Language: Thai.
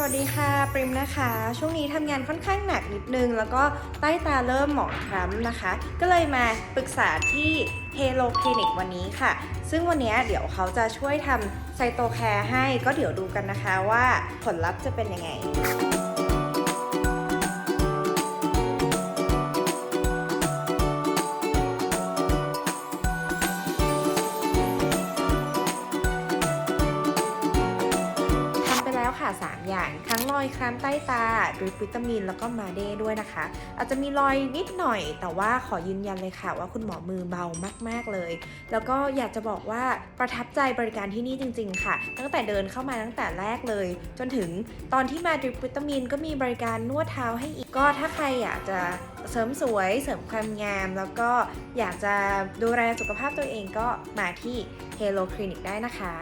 สวัสดีค่ะปริมนะคะ ช่วงนี้ทำงานค่อนข้างหนักนิดนึง แล้วก็ใต้ตาเริ่มหมองคล้ำนะคะ ก็เลยมาปรึกษาที่เฮโลคลินิกวันนี้ค่ะ ซึ่งวันนี้เดี๋ยวเขาจะช่วยทำไซโตแคร์ให้ก็เดี๋ยวดูกันนะคะว่าผลลัพธ์จะเป็นยังไง 3 อย่าง ทั้งรอยคล้ำใต้ตาดริปวิตามิน แล้วก็มาเด้ด้วยนะคะ อาจจะมีรอยนิดหน่อย แต่ว่าขอยืนยันเลยค่ะ ว่าคุณหมอมือเบามาก ๆเลย แล้วก็อยากจะบอกว่าประทับใจบริการที่นี่จริง ๆ ค่ะ ตั้งแต่เดินเข้ามาตั้งแต่แรกเลย จนถึงตอนที่มาดริปวิตามิน ก็มีบริการนวดเท้าให้อีกก็ถ้าใครอยากจะเสริมสวย เสริมความงาม แล้วก็อยากจะดูแลสุขภาพตัวเองก็มาที่ Hello Clinic ได้นะคะ